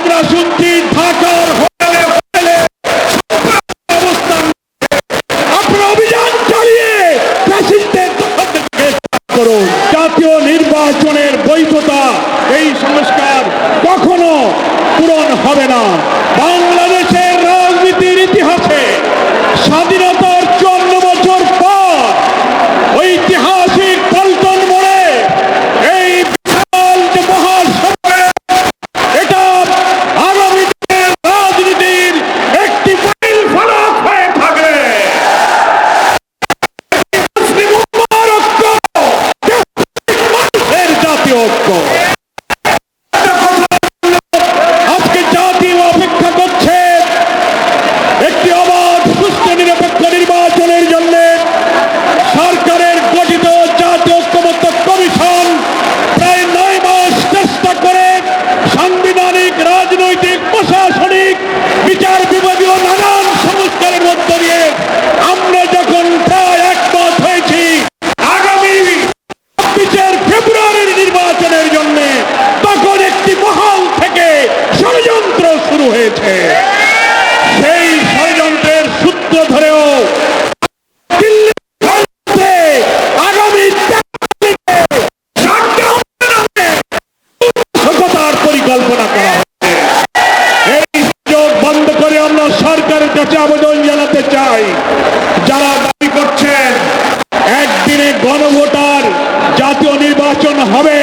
আমরা শুনছি করুন। জাতীয় নির্বাচনের বৈধতা এই সংস্কার কখনো পূরণ হবে না। বাংলাদেশের রাজনীতির ইতিহাসে স্বাধীনতার loco. শুরু হয়েছে। সেই ষড়যন্ত্রের সূত্র ধরেও বন্ধ করে আবেদন জানাতে চাই। যারা করছেন, একদিনে গণভোটার নির্বাচন হবে।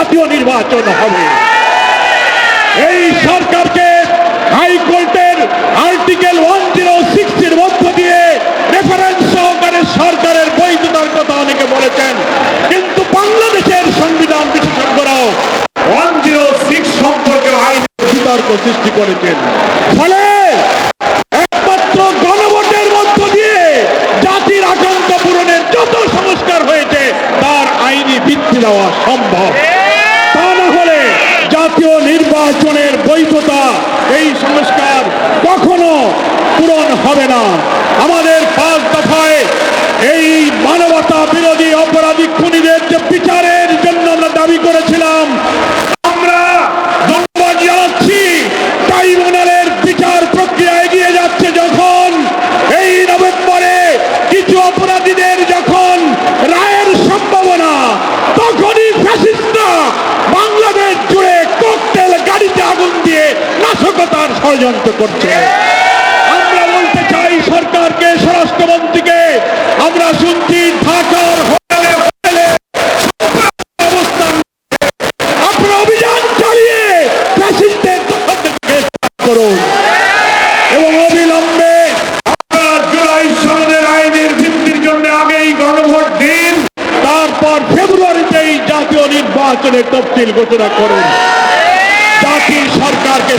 জাতীয় নির্বাচন হবে। এই সরকারকে হাইকোর্টের আর্টিকেল ওয়ান জিরো সিক্সটির মধ্য দিয়ে রেফারেন্স সহকারে সরকারের বৈধতার কথা অনেকে বলেছেন। কিন্তু বাংলাদেশের সংবিধান বিশেষজ্ঞরাও ওয়ান জিরো সিক্স সম্পর্কে আইন বিতর্ক সৃষ্টি করেছেন। ফলে সংস্কার হয়েছে, তার আইনি ভিত্তি দেওয়া সম্ভব। জাতীয় নির্বাচনের বৈধতা এই সংস্কার কখনো পূরণ হবে না। আমাদের পাঁচ দফায় এই মানবতা বিরোধী অপরাধী খুনিদের যে বিচারের জন্য আমরা দাবি করেছিলাম ষড়যন্ত্র করছে। আমরা বলতে চাই সরকারকে, স্বরাষ্ট্রমন্ত্রীকে, আমরা শুনছি ঢাকার জুলাই আইনের জন্য আগেই গণভোট দিন, তারপর জাতীয় তফসিল ঘোষণা করুন। জাতির সরকারকে